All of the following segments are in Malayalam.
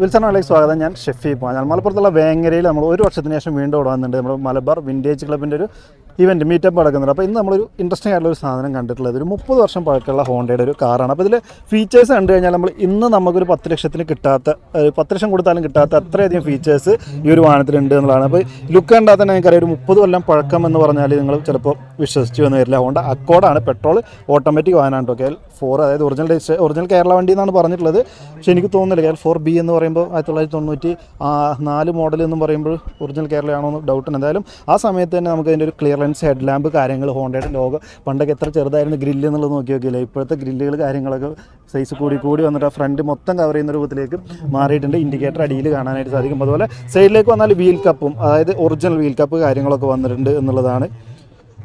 വിൽസണിലേക്ക് സ്വാഗതം. ഞാൻ ഷെഫി പോകാൻ മലപ്പുറത്തുള്ള വേങ്ങരയിൽ നമ്മൾ ഒരു വർഷത്തിന് ശേഷം വീണ്ടും ഇവിടെ വന്നിട്ടുണ്ട്. നമ്മൾ മലബാർ വിന്റേജ് ക്ലബിന്റെ ഒരു ഇവന്റ് മീറ്റപ്പ് നടക്കുന്നുണ്ട്. അപ്പോൾ ഇന്ന് നമ്മളൊരു ഇൻട്രസ്റ്റിംഗ് ആയിട്ടുള്ള ഒരു സാധനം കണ്ടിട്ടുള്ളത് ഒരു മുപ്പത് വർഷം പഴക്കമുള്ള ഹോണ്ടയുടെ ഒരു കാറാണ് അപ്പോൾ ഇതിൽ ഫീച്ചേഴ്സ് കണ്ടു കഴിഞ്ഞാൽ നമ്മൾ ഇന്ന് നമുക്കൊരു പത്ത് ലക്ഷത്തിന് കിട്ടാത്ത പത്ത് ലക്ഷം കൊടുത്താലും കിട്ടാത്ത അത്രയധികം ഫീച്ചേഴ്സ് ഈ ഒരു വാഹനത്തിലുണ്ട് എന്നുള്ളതാണ്. അപ്പോൾ ലുക്ക് കണ്ടാൽ തന്നെ നിങ്ങൾക്കറിയാം ഒരു മുപ്പത് കൊല്ലം പഴക്കം എന്ന് പറഞ്ഞാൽ നിങ്ങൾ ചിലപ്പോൾ വിശ്വസിച്ച് വന്ന് വരില്ല. ഹോണ്ട അക്കോഡാണ് പെട്രോൾ ഓട്ടോമാറ്റിക് വാഹനമാണ് കെ എൽ ഫോർ അതായത് ഒറിജിനൽ ഒറിജിനൽ കേരള വണ്ടി എന്നാണ് പറഞ്ഞിട്ടുള്ളത്. പക്ഷേ എനിക്ക് തോന്നുന്നില്ല കെ ഫോർ ബി എന്ന് പറയുമ്പോൾ ആയിരത്തി തൊള്ളായിരത്തി തൊണ്ണൂറ്റി നാല് മോഡൽ എന്ന് പറയുമ്പോൾ ഒറിജിനൽ കേരളയാണോ എന്ന് ഡൗട്ടുണ്ട് എന്തായാലും ആ സമയത്ത് തന്നെ നമുക്ക് അതിന്റെ ഒരു ക്ലിയറൻസ് ഹെഡ് ലാമ്പ് കാര്യങ്ങൾ ഹോണ്ടയുടെ ലോഗോ പണ്ടൊക്കെ എത്ര ചെറുതായിരുന്നു ഗ്രില്ല് എന്നുള്ളത് നോക്കി നോക്കിയില്ല? ഇപ്പോഴത്തെ ഗ്രില്ലുകൾ കാര്യങ്ങളൊക്കെ സൈസ് കൂടി കൂടി വന്നിട്ട് ആ ഫ്രണ്ട് മൊത്തം കവർ ചെയ്യുന്ന രൂപത്തിലേക്ക് മാറിയിട്ടുണ്ട്. ഇൻഡിക്കേറ്റർ അടിയിൽ കാണാനായിട്ട് സാധിക്കും. അതുപോലെ സൈഡിലേക്ക് വന്നാൽ വീൽ കപ്പും അതായത് ഒറിജിനൽ വീൽ കപ്പ് കാര്യങ്ങളൊക്കെ വന്നിട്ടുണ്ട് എന്നുള്ളതാണ്.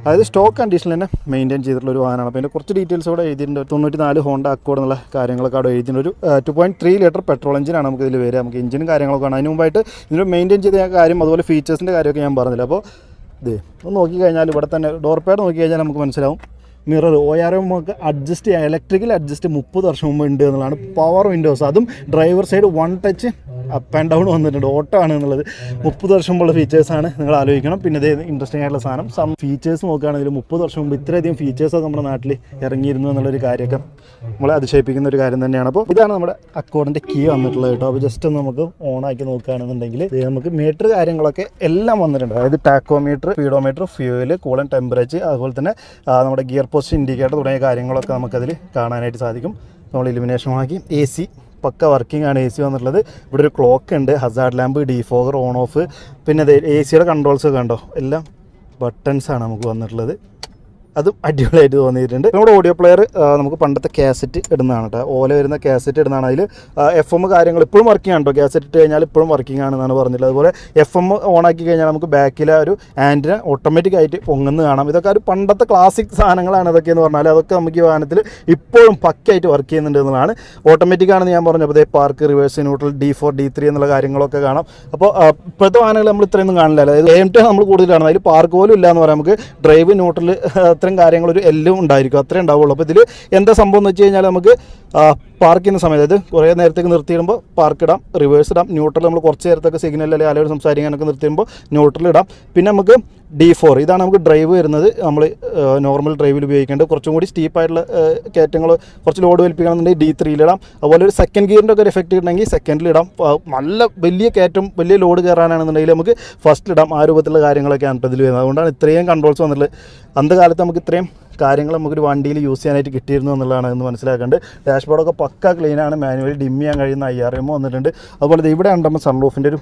അതായത് സ്റ്റോക്ക് കണ്ടീഷൻ തന്നെ മെയിന്റെയിൻ ചെയ്തിട്ടുള്ള ഒരു വാഹനമാണ്. അപ്പോൾ അതിന്റെ കുറച്ച് ഡീറ്റെയിൽസ് കൂടെ എഴുതിയിട്ടുണ്ട്. തൊണ്ണൂറ്റി നാല് ഹോണ്ട അക്കോഡ് എന്നുള്ള കാര്യങ്ങളൊക്കെ അവിടെ എഴുതിയിട്ടുണ്ട്. ഒരു two point three litre petrol എഞ്ചിനാണ് നമുക്ക് ഇതിൽ വരിക. നമുക്ക് എഞ്ചിനും കാര്യങ്ങളൊക്കെ ആണ് അതിന് മുമ്പായിട്ട് ഇതിന് മെയിന്റെയിൻ ചെയ്ത കാര്യം അതുപോലെ ഫീച്ചേഴ്സിന്റെ കാര്യമൊക്കെ ഞാൻ പറഞ്ഞില്ല. അപ്പോൾ ഇത് ഒന്ന് നോക്കി കഴിഞ്ഞാൽ ഇവിടെ തന്നെ ഡോർ പാഡ് നോക്കി കഴിഞ്ഞാൽ നമുക്ക് മനസ്സിലാവും. മിറർ ഒ ആർ എം ഒക്കെ അഡ്ജസ്റ്റ് ചെയ്യാം. ഇലക്ട്രിക്കൽ അഡ്ജസ്റ്റ് മുപ്പത് വർഷം മുമ്പ് ഉണ്ട് എന്നുള്ളതാണ് പവർ വിൻഡോസ് അതും driver side one touch up and down വന്നിട്ടുണ്ട്. ഓട്ടോ ആണ് എന്നുള്ളത്. മുപ്പത് വർഷം മുമ്പുള്ള ഫീച്ചേഴ്സാണ് നിങ്ങൾ ആലോചിക്കണം. പിന്നെ ഇതേ ഇൻട്രസ്റ്റിംഗ് ആയിട്ടുള്ള സാധനം. സം ഫീച്ചേഴ്സ് നോക്കുകയാണെങ്കിൽ മുപ്പത് വർഷം മുമ്പ് ഇത്രയധികം ഫീച്ചേഴ്സൊക്കെ നമ്മുടെ നാട്ടിൽ ഇറങ്ങിയിരുന്നു എന്നുള്ളൊരു കാര്യമൊക്കെ നമ്മളെ അതിശയിപ്പിക്കുന്ന ഒരു കാര്യം തന്നെയാണ്. അപ്പോൾ ഇതാണ് നമ്മുടെ അക്കൗണ്ടിന്റെ കീ വന്നിട്ടുള്ളത് കേട്ടോ. അപ്പോൾ ജസ്റ്റ് നമുക്ക് ഓൺ ആക്കി നോക്കുകയാണെന്നുണ്ടെങ്കിൽ നമുക്ക് മീറ്റർ കാര്യങ്ങളൊക്കെ എല്ലാം വന്നിട്ടുണ്ട്. അതായത് tachometer speedometer fuel coolant temperature അതുപോലെ തന്നെ നമ്മുടെ ഗിയർ പോസ്റ്റ് ഇൻഡിക്കേറ്റർ തുടങ്ങിയ കാര്യങ്ങളൊക്കെ നമുക്കതിൽ കാണാനായിട്ട് സാധിക്കും. നമ്മൾ ഇലുമിനേഷൻ ആക്കി. എ സി പക്ക വർക്കിംഗ് ആണ് എ സി വന്നിട്ടുള്ളത്. ഇവിടെ ഒരു ക്ലോക്ക് ഉണ്ട് hazard lamp defogger on off പിന്നെ എ സിയുടെ കൺട്രോൾസ് കണ്ടോ? എല്ലാം ബട്ടൺസ് ആണ് നമുക്ക് വന്നിട്ടുള്ളത്. അതും അടിപൊളിയായിട്ട് തോന്നിയിട്ടുണ്ട്. നമ്മുടെ ഓഡിയോ പ്ലെയർ നമുക്ക് പണ്ടത്തെ കാസറ്റ് ഇടുന്നതാണ് കേട്ടോ. ഓല വരുന്ന കാസറ്റ് ഇടുന്നതാണ്. അതിൽ എഫ് എം കാര്യങ്ങൾ ഇപ്പോഴും വർക്കിംഗ് ആണ് കേട്ടോ. കാസറ്റ് ഇട്ട് കഴിഞ്ഞാൽ ഇപ്പോഴും വർക്കിംഗ് ആണെന്നാണ് പറഞ്ഞിട്ടുള്ളത്. അതുപോലെ എഫ് എം ഓൺ ആക്കി കഴിഞ്ഞാൽ നമുക്ക് ബാക്കിലെ ഒരു ആന്റിന ഓട്ടോമാറ്റിക് ആയിട്ട് പൊങ്ങുന്ന കാണാം. ഇതൊക്കെ ഒരു പണ്ടത്തെ ക്ലാസിക് സാധനങ്ങളാണ് ഇതൊക്കെ എന്ന് പറഞ്ഞാൽ അതൊക്കെ നമുക്ക് ഈ വാഹനത്തിൽ ഇപ്പോഴും പക്കയായിട്ട് വർക്ക് ചെയ്യുന്നുണ്ട് എന്നുള്ളതാണ്. ഓട്ടോമാറ്റിക് ആണെന്ന് ഞാൻ പറഞ്ഞു അപ്പോൾ park reverse neutral D four D three എന്നുള്ള കാര്യങ്ങളൊക്കെ കാണാം. അപ്പോൾ ഇപ്പോഴത്തെ വാഹനങ്ങൾ നമ്മൾ ഇത്രയൊന്നും കാണില്ല. അതായത് എം ടി നമ്മൾ കാണുന്നത്. അതിൽ പാർക്ക് പോലും ഇല്ല എന്ന് പറയാം. നമുക്ക് ഡ്രൈവ് ന്യൂട്രൽ അത്രയും കാര്യങ്ങൾ ഒരു എല്ലാം ഉണ്ടായിരിക്കും. അത്രേ ഉണ്ടാവുള്ളൂ. അപ്പോൾ ഇതിൽ എന്താ സംഭവം എന്ന് വെച്ച് കഴിഞ്ഞാൽ നമുക്ക് പാർക്ക് ചെയ്യുന്ന സമയത്ത് അതായത് കുറേ നേരത്തേക്ക് നിർത്തിയിടുമ്പോൾ പാർക്ക് ഇടാം റിവേഴ്സ് ഇടാം ന്യൂട്രൽ നമ്മൾ കുറച്ച് നേരത്തൊക്കെ സിഗ്നൽ അല്ലെങ്കിൽ ആലോചന സംസാരിക്കാനൊക്കെ നിർത്തിയിടുമ്പോൾ ന്യൂട്രൽ ഇടാം. പിന്നെ നമുക്ക് ഡി ഫോർ ഇതാണ് നമുക്ക് ഡ്രൈവ് വരുന്നത്. നമ്മൾ നോർമൽ ഡ്രൈവിൽ ഉപയോഗിക്കേണ്ടത്. കുറച്ചും കൂടി സ്റ്റീപ്പായിട്ടുള്ള കയറ്റങ്ങൾ കുറച്ച് ലോഡ് വലിപ്പിക്കണമെന്നുണ്ടെങ്കിൽ ഡി ത്രീയിലിടാം അതുപോലെ ഒരു സെക്കൻഡ് ഗിയറിന്റെ ഒക്കെ ഒരു എഫക്റ്റ് സെക്കൻഡിൽ ഇടാം. നല്ല വലിയ കയറ്റം വലിയ ലോഡ് കയറാനാണെന്നുണ്ടെങ്കിൽ നമുക്ക് ഫസ്റ്റ് ഇടാം. ആ രൂപത്തിലുള്ള കാര്യങ്ങളൊക്കെയാണ് ഇപ്പോൾ ഇതിൽ വരുന്നത്. അതുകൊണ്ടാണ് ഇത്രയും കൺട്രോൾസ് വന്നിട്ടുള്ളത്. അന്ത കാലത്ത് നമുക്ക് ഇത്രയും കാര്യങ്ങൾ നമുക്കൊരു വണ്ടിയിൽ യൂസ് ചെയ്യാനായിട്ട് കിട്ടിയിരുന്നു എന്നുള്ളതാണ് എന്ന് മനസ്സിലാക്കേണ്ടത്. ഡാഷ്ബോർഡൊക്കെ പക്ക ക്ലീനാണ് മാനുവലി ഡിം ചെയ്യാൻ കഴിയുന്ന ഐ ആർ എം വന്നിട്ടുണ്ട്. അതുപോലെ ഇവിടെ ഉണ്ടാകുമ്പോൾ സൺറൂഫിന്റെ ഒരു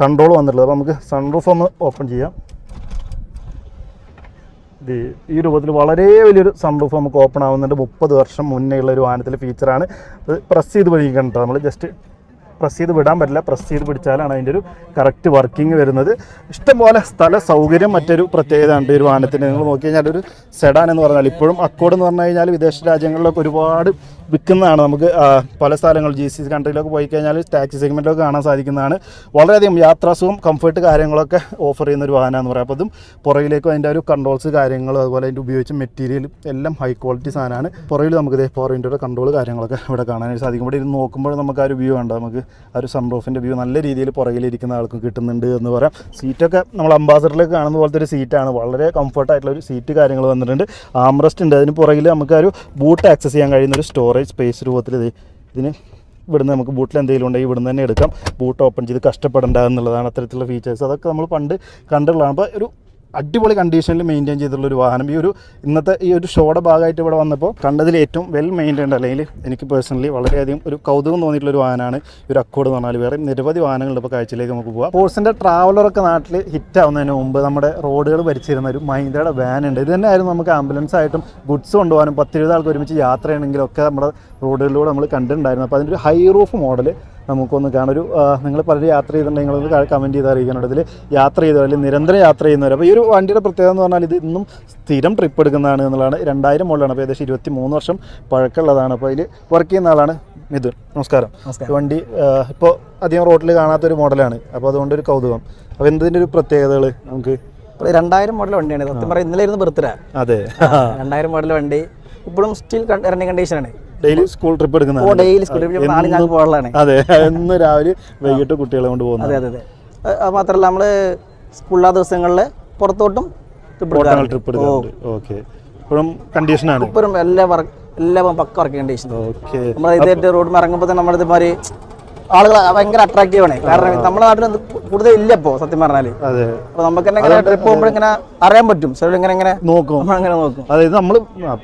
കൺട്രോൾ വന്നിട്ടുള്ളത്. അപ്പോൾ നമുക്ക് സൺറൂഫ് ഒന്ന് ഓപ്പൺ ചെയ്യാം. ഈ രൂപത്തിൽ വളരെ വലിയൊരു സൺറൂഫ് നമുക്ക് ഓപ്പൺ ആവുന്നുണ്ട്. മുപ്പത് വർഷം മുന്നേ ഉള്ള ഒരു വാഹനത്തിലെ ഫീച്ചറാണ് അത് പ്രസ് ചെയ്ത് പിടിക്കണം കേട്ടോ നമ്മൾ ജസ്റ്റ് പ്രസ് ചെയ്ത് വിടാൻ പറ്റില്ല. പ്രസ് ചെയ്ത് പിടിച്ചാലാണ് അതിന്റെ ഒരു കറക്റ്റ് വർക്കിംഗ് വരുന്നത്. ഇഷ്ടംപോലെ സ്ഥല സൗകര്യം മറ്റൊരു പ്രത്യേകത ഉണ്ട് ഒരു വാഹനത്തിന് നിങ്ങൾ നോക്കി കഴിഞ്ഞാൽ ഒരു സെഡാൻ എന്ന് പറഞ്ഞാൽ ഇപ്പോഴും അക്കോഡ് എന്ന് പറഞ്ഞു കഴിഞ്ഞാൽ വിദേശ രാജ്യങ്ങളിലൊക്കെ ഒരുപാട് വിൽക്കുന്നതാണ്. നമുക്ക് പല സ്ഥലങ്ങൾ ജി സി കൺട്രിയിലൊക്കെ പോയി കഴിഞ്ഞാൽ ടാക്സി സെഗ്മെന്റിലൊക്കെ കാണാൻ സാധിക്കുന്നതാണ്. വളരെയധികം യാത്രാസുഖം കംഫർട്ട് കാര്യങ്ങളൊക്കെ ഓഫർ ചെയ്യുന്ന ഒരു വാഹനമാണെന്ന് പറയാം. അപ്പോൾ അതും പുറകിലേക്കും അതിന്റെ ഒരു കൺട്രോൾസ് കാര്യങ്ങൾ അതുപോലെ അതിന്റെ ഉപയോഗിച്ച മെറ്റീരിയൽ എല്ലാം ഹൈ ക്വാളിറ്റി സാധനമാണ്. പുറകിൽ നമുക്ക് ഇതേ പവർ വിൻഡോയുടെ കൺട്രോൾ കാര്യങ്ങളൊക്കെ ഇവിടെ കാണാനായിട്ട് സാധിക്കും. ഇവിടെ ഇരുന്ന് നോക്കുമ്പോൾ നമുക്ക് ആ ഒരു വ്യൂ ഉണ്ട് നമുക്ക് ആ ഒരു സൺറൂഫിന്റെ വ്യൂ നല്ല രീതിയിൽ പുറകിലിരിക്കുന്ന ആൾക്ക് കിട്ടുന്നുണ്ട് എന്ന് പറയാം. സീറ്റൊക്കെ നമ്മൾ അംബാസഡറിലേക്ക് കാണുന്ന പോലത്തെ ഒരു സീറ്റാണ് വളരെ കംഫർട്ടായിട്ടുള്ള ഒരു സീറ്റ് കാര്യങ്ങൾ വന്നിട്ടുണ്ട്. ആംറസ്റ്റ് ഉണ്ട്. അതിന് പുറകിൽ നമുക്ക് ആ ഒരു ബൂട്ട് ആക്സസ് ചെയ്യാൻ കഴിയുന്ന ഒരു സ്റ്റോറേജ് സ്പേസ് രൂപത്തിൽ ഇത് ഇതിന് ഇവിടുന്ന് നമുക്ക് ബൂട്ടിൽ എന്തെങ്കിലും ഉണ്ടെങ്കിൽ ഇവിടുന്ന് തന്നെ എടുക്കാം. ബൂട്ട് ഓപ്പൺ ചെയ്ത് കഷ്ടപ്പെടേണ്ട എന്നുള്ളതാണ് അത്തരത്തിലുള്ള ഫീച്ചേഴ്സ് അതൊക്കെ നമ്മൾ പണ്ട് കണ്ടുള്ളതാണ് അപ്പോൾ ഒരു അടിപൊളി കണ്ടീഷനിൽ മെയിന്റെയിൻ ചെയ്തിട്ടുള്ള ഒരു വാഹനം. ഈ ഒരു ഇന്നത്തെ ഈ ഒരു ഷോയുടെ ഭാഗമായിട്ട് ഇവിടെ വന്നപ്പോൾ കണ്ടതിൽ ഏറ്റവും വെൽ മെയിന്റൈൻഡ് അല്ലെങ്കിൽ എനിക്ക് പേഴ്സണലി വളരെയധികം ഒരു കൗതുകം തോന്നിയിട്ടുള്ള ഒരു വാഹനമാണ് ഒരു അക്കോഡ് എന്ന് പറഞ്ഞാൽ വേറെ നിരവധി വാഹനങ്ങളുണ്ട് ഇപ്പോൾ കാഴ്ചയിലേക്ക് നമുക്ക് പോകാം ഫോഴ്സിന്റെ ട്രാവലറൊക്കെ നാട്ടിൽ ഹിറ്റ് ആവുന്നതിന് മുമ്പ് നമ്മുടെ റോഡുകൾ ഭരിച്ചിരുന്ന ഒരു മഹീന്ദ്രയുടെ വാൻ ഉണ്ട്. ഇത് തന്നെയായിരുന്നു നമുക്ക് ആംബുലൻസ് ആയിട്ടും ഗുഡ്സ് കൊണ്ടുപോകാനും പത്തിരുപത് ആൾക്ക് ഒരുമിച്ച് യാത്ര ചെയ്യണമെങ്കിലും ഒക്കെ നമ്മുടെ റോഡുകളിലൂടെ നമ്മൾ കണ്ടിട്ടുണ്ടായിരുന്നു. അപ്പോൾ അതിന്റെ ഒരു ഹൈ റൂഫ് മോഡൽ നമുക്കൊന്ന് കാണാം ഒരു നിങ്ങൾ പലരും യാത്ര ചെയ്തിട്ടുണ്ടെങ്കിൽ നിങ്ങളൊന്ന് കമന്റ് ചെയ്ത് അറിയിക്കണം ഇതിൽ യാത്ര ചെയ്തവർ അല്ലെങ്കിൽ നിരന്തരം യാത്ര ചെയ്യുന്നവർ അപ്പോൾ ഈ ഒരു വണ്ടിയുടെ പ്രത്യേകത എന്ന് പറഞ്ഞാൽ ഇത് ഇന്നും സ്ഥിരം ട്രിപ്പ് എടുക്കുന്നതാണ് എന്നുള്ളതാണ്. രണ്ടായിരം മുകളിലാണ് അപ്പോൾ ഏകദേശം ഇരുപത്തി മൂന്ന് വർഷം പഴക്കമുള്ളതാണ്. അപ്പോൾ അതിൽ വർക്ക് ചെയ്യുന്ന ആളാണ് മിഥുൻ. നമസ്കാരം. വണ്ടി ഇപ്പോൾ അധികം റോഡിൽ കാണാത്ത ഒരു മോഡലാണ് അപ്പോൾ അതുകൊണ്ട് ഒരു കൗതുകം. അപ്പോൾ എന്തിന്റെ ഒരു പ്രത്യേകതകൾ നമുക്ക്? രണ്ടായിരം മോഡൽ വണ്ടിയാണ്. സത്യം പറയാം ഇന്നലെ ഇരുന്ന് ബർത്ത്ഡേ അതെ. രണ്ടായിരം മോഡൽ വണ്ടി. ഇപ്പോഴും സ്റ്റിൽ റണ്ണിങ് കണ്ടീഷനാണ് daily school trip oh daily school trip നാളെ ഞാൻ പോകാനുള്ളതാണ് അതെ എന്ന് രാവിലെ വൈകിട്ട് കുട്ടികളെ കൊണ്ട് പോകുന്നത് അതെ അതെ അതെ. മാത്രമല്ല നമ്മൾ സ്കൂളിലെ ദിവസങ്ങളിൽ പുറത്തോട്ടും ട്രിപ്പ് എടുക്കാറുണ്ട്. ഓക്കെ ഇപ്പോഴും കണ്ടീഷനാണ് ഇപ്പോഴും എല്ലാ വർക്ക് എല്ലാം പക്ക വർക്ക് കണ്ടീഷൻ ഓക്കെ നമ്മൾ ഇതായിട്ട് റോഡ് ഇറങ്ങുമ്പോൾ തന്നെ നമ്മുടെ ഇതുമാതിരി ആളുകൾ ഭയങ്കര അട്രാക്റ്റീവ് ആണ്. കാരണം നമ്മുടെ നാട്ടിൽ കൂടുതൽ ഇല്ല ഇപ്പോ സത്യം പറഞ്ഞാൽ. അപ്പൊ നമുക്ക് തന്നെ ട്രിപ്പ് പോകുമ്പോൾ ഇങ്ങനെ അറിയാൻ പറ്റും. ഇങ്ങനെ ഇങ്ങനെ നോക്കും. അങ്ങനെ നോക്കും. അതായത് നമ്മൾ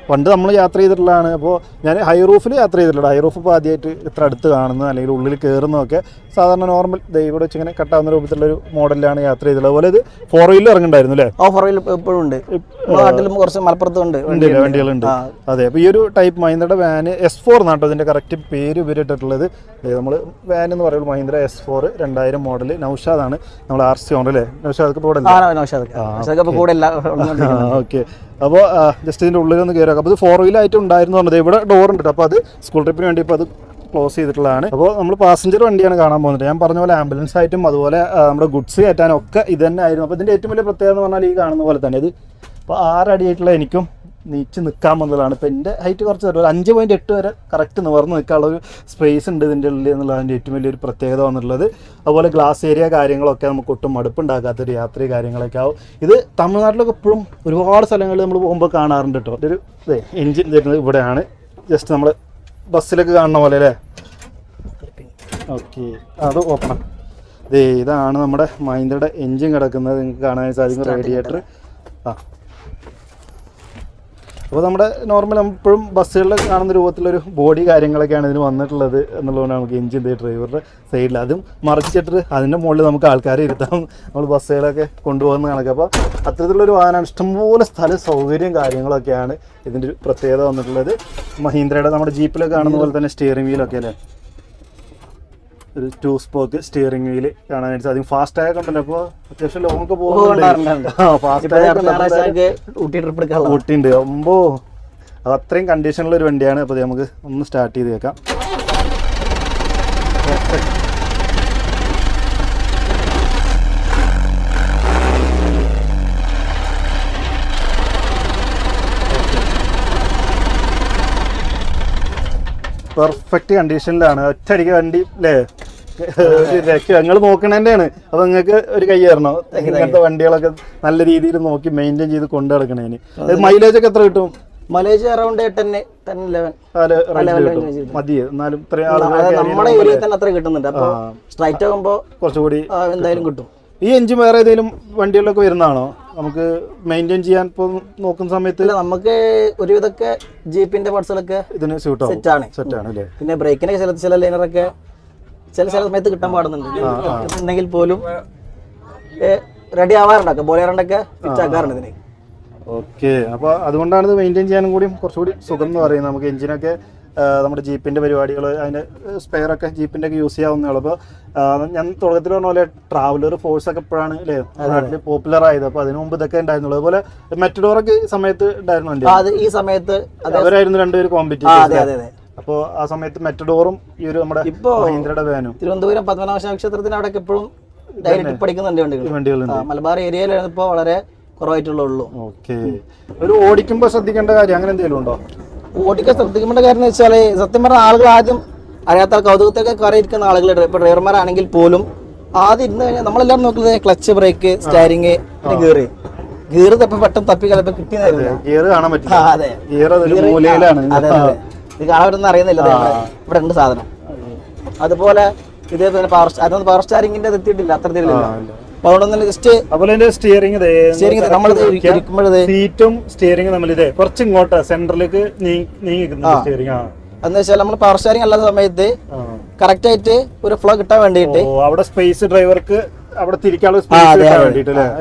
പണ്ട് നമ്മൾ യാത്ര ചെയ്തിട്ടുള്ളതാണ്. അപ്പോൾ ഞാൻ ഹൈ റൂഫിൽ യാത്ര ചെയ്തിട്ടുണ്ട്. ഹൈ റൂഫ് ഇപ്പോൾ ആദ്യമായിട്ട് ഇത്ര അടുത്ത് കാണുന്നത് അല്ലെങ്കിൽ ഉള്ളിൽ കയറുന്നതൊക്കെ സാധാരണ നോർമൽ ഇവിടെ വെച്ച് ഇങ്ങനെ കട്ടാവുന്ന രൂപത്തിലുള്ള ഒരു മോഡലിലാണ് യാത്ര ചെയ്തിട്ടുള്ളത്. അതുപോലെ ഇത് ഫോർ വീലർ ഇറങ്ങുന്നുണ്ടായിരുന്നു അല്ലേ? ഇപ്പോഴും ഉണ്ട്. നാട്ടിലും കുറച്ച് വണ്ടികളുണ്ട്. അതെ. അപ്പോൾ ഈ ഒരു ടൈപ്പ് മൈനയുടെ വാന് എസ് ഫോർ എന്നാട്ടോ ഇതിന്റെ കറക്റ്റ് പേര് ഇവരിട്ടിട്ടുള്ളത് നമ്മൾ വാൻ എന്ന് പറയുമ്പോൾ മഹീന്ദ്ര എസ് ഫോർ രണ്ടായിരം മോഡൽ നൗഷാദാണ് നമ്മൾ ആർ സി ഓണർ അല്ലേ നൗഷാദ് കൂടെ ഓക്കെ. അപ്പോൾ ജസ്റ്റ് ഇതിന്റെ ഉള്ളിൽ ഒന്ന് കയറാം അപ്പോൾ ഇത് ഫോർ വീലായിട്ട് ഉണ്ടായിരുന്നു പറഞ്ഞത്. ഇവിടെ ഡോർ ഉണ്ട് അപ്പോൾ അത് സ്കൂൾ ട്രിപ്പിന് വേണ്ടി ഇപ്പോൾ അത് ക്ലോസ് ചെയ്തിട്ടുള്ളതാണ്. അപ്പോൾ നമ്മൾ പാസഞ്ചർ വണ്ടിയാണ് കാണാൻ പോകുന്നത്. ഞാൻ പറഞ്ഞ പോലെ ആംബുലൻസ് ആയിട്ടും അതുപോലെ നമ്മുടെ ഗുഡ്സ് കയറ്റാനും ഒക്കെ ഇത് തന്നെ ആയിരുന്നു. അപ്പോൾ ഇതിന്റെ ഏറ്റവും വലിയ പ്രത്യേകത എന്ന് പറഞ്ഞാൽ ഈ കാണുന്ന പോലെ തന്നെ ഇത് ഇപ്പോൾ ആറടിയായിട്ടുള്ള എനിക്കും നീച്ച് നിൽക്കാൻ വന്നതാണ്. ഇപ്പോൾ എന്റെ ഹൈറ്റ് കുറച്ച് തരും ഒരു അഞ്ച് പോയിന്റ് എട്ട് വരെ കറക്റ്റ് നിവർന്ന് നിൽക്കാനുള്ള ഒരു സ്പേസ് ഉണ്ട് ഇതിന്റെ ഉള്ളിൽ എന്നുള്ളതിന്റെ ഏറ്റവും വലിയൊരു പ്രത്യേകത വന്നിട്ടുള്ളത്. അതുപോലെ ഗ്ലാസ് ഏരിയ കാര്യങ്ങളൊക്കെ നമുക്ക് ഒട്ടും മടുപ്പുണ്ടാക്കാത്തൊരു യാത്ര കാര്യങ്ങളൊക്കെ ആവും. ഇത് തമിഴ്നാട്ടിലൊക്കെ എപ്പോഴും ഒരുപാട് സ്ഥലങ്ങളിൽ നമ്മൾ പോകുമ്പോൾ കാണാറുണ്ട് കേട്ടോ. ഇതൊരു എൻജിൻ തരുന്നത് ഇവിടെയാണ്. ജസ്റ്റ് നമ്മൾ ബസ്സിലൊക്കെ കാണുന്ന പോലെ അല്ലേ? ഓക്കെ അത് ഓപ്പൺ ദേ ഇതാണ് നമ്മുടെ മൈൻഡയുടെ എൻജിൻ കിടക്കുന്നത്. നിങ്ങൾക്ക് കാണാൻ സാധിക്കും റേഡിയേറ്റർ ആ. അപ്പോൾ നമ്മുടെ നോർമൽ എപ്പോഴും ബസ്സുകളിൽ കാണുന്ന രൂപത്തിലൊരു ബോഡി കാര്യങ്ങളൊക്കെയാണ് ഇതിന് വന്നിട്ടുള്ളത് എന്നുള്ളതുകൊണ്ട് നമുക്ക് എഞ്ചിൻ ഡ്രൈവറുടെ സൈഡിൽ അതും മറിച്ചിട്ട് അതിന്റെ മുകളിൽ നമുക്ക് ആൾക്കാരെ ഇരുത്താം. നമ്മൾ ബസ്സുകളൊക്കെ കൊണ്ടുപോകുന്ന കണക്ക്. അപ്പോൾ അത്തരത്തിലുള്ളൊരു വാഹനമാണ്. ഇഷ്ടംപോലെ സ്ഥല സൗകര്യം കാര്യങ്ങളൊക്കെയാണ് ഇതിന്റെ ഒരു പ്രത്യേകത വന്നിട്ടുള്ളത്. മഹീന്ദ്രയുടെ നമ്മുടെ ജീപ്പിലൊക്കെ കാണുന്ന പോലെ തന്നെ സ്റ്റിയറിംഗ് വീലൊക്കെ അല്ലേ? ഒരു ടൂ സ്പോക്ക് സ്റ്റിയറിംഗ് വീൽ കാണാനായിട്ട് സാധിക്കും. ഫാസ്റ്റ് ആയ കണ്ടല്ലോ അപ്പോൾ അത്യാവശ്യം ലോങ് ഒക്കെ പോകുന്നുണ്ട് ഊട്ടിയുണ്ട്. അമ്പോ അത് അത്രയും കണ്ടീഷനുള്ള ഒരു വണ്ടിയാണ്. അപ്പോൾ നമുക്ക് ഒന്ന് സ്റ്റാർട്ട് ചെയ്ത് വെക്കാം പെർഫെക്റ്റ് കണ്ടീഷനിലാണ് ഒറ്റയടിക്ക് വണ്ടി അല്ലേ ഞങ്ങൾ നോക്കണേന്റെയാണ്. അപ്പൊ നിങ്ങൾക്ക് ഒരു കൈ തരണം. ഇങ്ങനത്തെ വണ്ടികളൊക്കെ നല്ല രീതിയിൽ നോക്കി മെയിന്റെയിൻ ചെയ്ത് കൊണ്ടു നടക്കണേന്. മൈലേജ് ഒക്കെ എത്ര കിട്ടും? Mileage around ten ten eleven. മതി എന്നാലും നമ്മുടെ ഏരിയ തന്നെ അത്ര കിട്ടുന്നുണ്ട്. അപ്പൊ സ്ട്രൈറ്റ് ആകുമ്പോ കുറച്ചുകൂടി എന്തായാലും കിട്ടും. ഈ എഞ്ചിൻ വേറെ ഏതെങ്കിലും വണ്ടികളിലൊക്കെ വരുന്നതാണോ? നമുക്ക് മെയിന്റെയിൻ ചെയ്യാൻ ഇപ്പോൾ നോക്കുന്ന സമയത്ത് നമുക്ക് ഒരുവിധമൊക്കെ ജീപ്പിന്റെ പാർട്സുകളൊക്കെ ഇതിന് സ്യൂട്ട് സെറ്റ് ആണ്. സെറ്റ് ആണ് അല്ലേ? പിന്നെ ബ്രേക്കിനൊക്കെ ചില ചില ലൈനറൊക്കെ ചില ചില സമയത്ത് കിട്ടാൻ പാടുന്നുണ്ട്. ഉണ്ടെങ്കിൽ പോലും റെഡി ആവാറുണ്ടൊക്കെ. ബോളിയാറുണ്ടൊക്കെ ഫിറ്റ് ആക്കാറുണ്ട് ഇതിന്. ഓക്കെ അപ്പോൾ അതുകൊണ്ടാണ് ഇത് മെയിന്റെയിൻ ചെയ്യാനും കൂടി കുറച്ചുകൂടി സുഖം എന്ന് പറയുന്നത്. നമുക്ക് എഞ്ചിനൊക്കെ നമ്മുടെ ജീപ്പിന്റെ പരിപാടികൾ അതിന് സ്പെയർ ഒക്കെ ജീപ്പിന്റെ ഒക്കെ യൂസ് ചെയ്യാവുന്നേ ഉള്ളൂ അപ്പോൾ ഞാൻ തുടക്കത്തിൽ പറഞ്ഞ പോലെ ട്രാവലർ ഫോഴ്സ് ഒക്കെ ഇപ്പോഴാണ് അല്ലേ നാട്ടിൽ പോപ്പുലർ ആയത്. അപ്പോൾ അതിന് മുമ്പ് ഇതൊക്കെ ഉണ്ടായിരുന്നുള്ളൂ. അതുപോലെ മെറ്റഡോറൊക്കെ ഈ സമയത്ത് ഉണ്ടായിരുന്നു അത് ഈ സമയത്ത് അവരായിരുന്നു രണ്ടുപേരും കോമ്പറ്റീഷൻ അപ്പോൾ ആ സമയത്ത് മെറ്റഡോറും ഈ ഒരു നമ്മുടെ മഹീന്ദ്രയുടെ വാനും തിരുവനന്തപുരം പത്മനാഭ ക്ഷേത്രത്തിന് അവിടെ എപ്പോഴും ഡയറക്റ്റ് പഠിക്കുന്നുണ്ട് വണ്ടികൾ മലബാർ ഏരിയയിലാണ് ഇപ്പോൾ വളരെ കുറവായിട്ടുള്ളൂ ഓക്കെ ഒരു ഓടിക്കുമ്പോൾ ശ്രദ്ധിക്കേണ്ട കാര്യം അങ്ങനെ എന്തെങ്കിലും ഉണ്ടോ? ഓടിക്കാൻ ശ്രദ്ധിക്കേണ്ട കാര്യം എന്ന് വെച്ചാൽ സത്യം പറഞ്ഞ ആളുകൾ ആദ്യം അറിയാത്ത കൗതുകത്തൊക്കെ കയറിയിരിക്കുന്ന ആളുകൾ ഇപ്പൊ ഡ്രൈവർമാരാണെങ്കിൽ പോലും ആദ്യം ഇരുന്ന് കഴിഞ്ഞാൽ നമ്മളെല്ലാവരും നോക്കുന്നത് clutch brake steering gear gear തപ്പി പെട്ടെന്ന് തപ്പി കലപ്പം കിട്ടിയതായിരുന്നു? ഗിയർ കാണാൻ പറ്റും അതെ. ഗിയർ അതെ അതെ ഇത് കാണാൻ അറിയുന്നില്ല. ഇവിടെ. ഉണ്ട് സാധനം. അതുപോലെ ഇതേ പവർ അതൊന്നും പവർ സ്റ്റാരിങ്ങിന്റെ എത്തിയിട്ടില്ല. അത്തരത്തിലില്ല അപ്പൊ അതുകൊണ്ടൊന്നും ജസ്റ്റ് അതുപോലെ തന്നെ സ്റ്റിയറിംഗ് സ്റ്റിയറിംഗ് നമ്മളിത് ഇരിക്കുമ്പോഴത് സീറ്റും സ്റ്റിയറിംഗ് തമ്മിൽ ഇതേ കുറച്ച് ഇങ്ങോട്ടാ സെന്ററിലേക്ക് നീങ്ങി നിൽക്കുന്നുണ്ട് സ്റ്റിയറിംഗ് ആ. എന്ന് വെച്ചാൽ നമ്മൾ പവർ സ്റ്റിയറിംഗ് അല്ലാത്ത സമയത്ത്. കറക്റ്റ് ആയിട്ട് ഒരു ഫ്ലോ കിട്ടാൻ വേണ്ടിയിട്ട് അവിടെ സ്പേസ് ഡ്രൈവർക്ക് അവിടെ തിരിക്കാനുള്ള.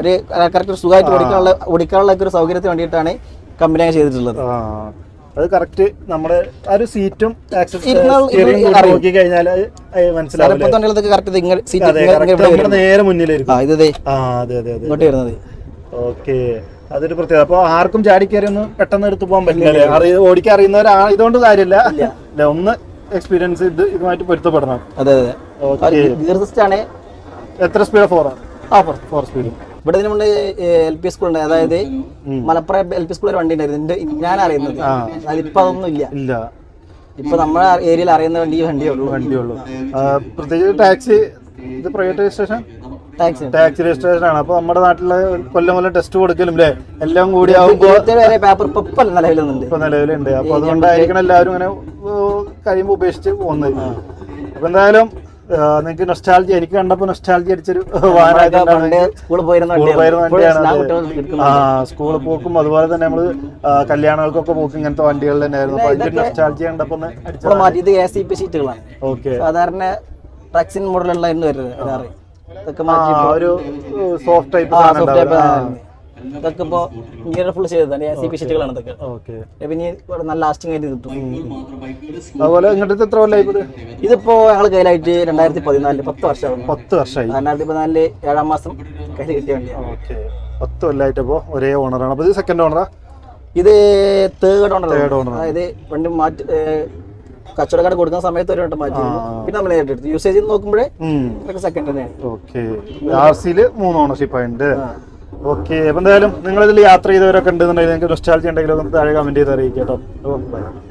ഒരു കറക്റ്റ് സുഖമായിട്ട് ഓടിക്കാനുള്ള ഓടിക്കാനുള്ള ഒരു സൗകര്യത്തിന് വേണ്ടിയിട്ടാണ് കമ്പനി ചെയ്തിട്ടുള്ളത്. അത് കറക്റ്റ് നമ്മുടെ ആ ഒരു സീറ്റും നോക്കി കഴിഞ്ഞാൽ മനസ്സിലാവും നേരെ മുന്നിലായിരിക്കും. ആ ആ ഇങ്ങോട്ട് വരുന്നത്. ഓക്കെ. അതൊരു പ്രത്യേകത. അപ്പൊ ആർക്കും ചാടിക്കയറി ഒന്ന് പെട്ടെന്ന് എടുത്തു പോകാൻ പറ്റില്ല ഓടിക്കാൻ അറിയുന്നവരാ ഇതുകൊണ്ട് കാര്യമില്ല. അല്ലെ ഒന്ന് എക്സ്പീരിയൻസ് ഇത് ഇതുമായിട്ട് പൊരുത്തപ്പെടണം. അതെ അതെ ആണ് എത്ര സ്പീഡ് ഫോർ ആ ഫോർ ഫോർ സ്പീഡ് ഇവിടെ ഇതിന് മുന്നേ എൽ പി സ്കൂൾ ഉണ്ട് അതായത് മലപ്പുറം എൽ പി സ്കൂളിൽ വണ്ടി ഉണ്ടായിരുന്നു. ഞാൻ അറിയുന്നത് അതിപ്പോ അതൊന്നും ഇല്ല. ഇല്ല. ഇപ്പൊ നമ്മുടെ ഏരിയയിൽ അറിയുന്ന വണ്ടി ഈ വണ്ടിയേ ഉള്ളൂ. വണ്ടിയുള്ളൂ ഉള്ളൂ. പ്രത്യേകിച്ച് ടാക്സി ഇത് private registration? Taxi. Taxi registration ആണ്. അപ്പൊ നമ്മുടെ നാട്ടിലെ കൊല്ലം കൊല്ലം ടെസ്റ്റ് കൊടുക്കലും അല്ലേ എല്ലാം കൂടി ആവുമ്പോൾ പേപ്പർ ഇപ്പൊ നിലവിലുന്നുണ്ട് ഇപ്പൊ നിലവിലുണ്ട്. അപ്പൊ അതുകൊണ്ടായിരിക്കണം എല്ലാവരും ഇങ്ങനെ കഴിയുമ്പോൾ ഉപേക്ഷിച്ച് പോകുന്നത്. അപ്പൊ എന്തായാലും നിങ്ങൾക്ക് നൊസ്റ്റാൾജി എനിക്ക് കണ്ടപ്പോ നൊസ്റ്റാൾജി അടിച്ചൊരു സ്കൂൾ സ്കൂളിൽ പോയിരുന്ന വണ്ടിയാണ്. ആ സ്കൂളിൽ പോക്കും അതുപോലെ തന്നെ നമ്മൾ ആ, കല്യാണങ്ങൾക്കൊക്കെ പോക്കും ഇങ്ങനത്തെ വണ്ടികളിൽ തന്നെയായിരുന്നു. അപ്പൊ അതിന്റെ നൊസ്റ്റാൾജി കണ്ടപ്പോ ഒന്ന് ഇപ്പോൾ മാറ്റി ഇത് എ സി പി ഷീറ്റുകളാണ് ഓക്കെ സാധാരണ ട്രക്സിൻ മോഡലുള്ള വരുന്നത് ഇതൊക്കെ മാറ്റി ഒരു സോഫ്റ്റ് ടൈപ്പ് ഇതൊക്കെ ഇപ്പോ ഇങ്ങനെ ഫുൾ ചെയ്തതാണ് എ സി പി ഷീറ്റുകളാണ് ഇതൊക്കെ. ഓക്കെ പിന്നെ ഇവിടെ നല്ല ലാസ്റ്റിംഗ് ആയിട്ട് കിട്ടും. അതുപോലെ ഇങ്ങോട്ട് എത്ര കൊല്ലായി ഇത് ഇതിപ്പോ ഞങ്ങൾ കയ്യിലായിട്ട് രണ്ടായിരത്തി പതിനാലിൽ പത്ത് വർഷമാകുന്നു പത്ത് വർഷമായി. രണ്ടായിരത്തി പതിനാലിൽ ഏഴാം മാസം കയ്യിൽ കിട്ടിയ വണ്ടിയാണ് ഓക്കെ പത്ത് കൊല്ലായിട്ട് അപ്പോ ഒരേ ഓണറാണ് അപ്പൊ ഇത് സെക്കൻഡ് ഓണറാ ഇത് തേർഡ് Third ഓണർ അതായത് വണ്ടി മാറ്റി കച്ചവടക്കാട് കൊടുക്കുന്ന സമയത്ത് ഒരു വട്ടം മാറ്റി പിന്നെ നമ്മൾ നേരിട്ട് എടുത്തു. യൂസേജ് നോക്കുമ്പോഴേ സെക്കൻഡ് തന്നെയാണ്. ഓക്കെ ആർ സിയിൽ മൂന്ന് ഓണർഷിപ്പ് ആയിട്ടുണ്ട്. ഓക്കെ എന്തായാലും നിങ്ങളിതിൽ യാത്ര ചെയ്തവരൊക്കെ ഉണ്ടെന്നുണ്ടെങ്കിൽ നിങ്ങൾക്ക് നൊസ്റ്റാൾജി ഉണ്ടെങ്കിൽ ഒന്ന് താഴെ കമന്റ് ചെയ്ത് അറിയിക്കാം കേട്ടോ bye.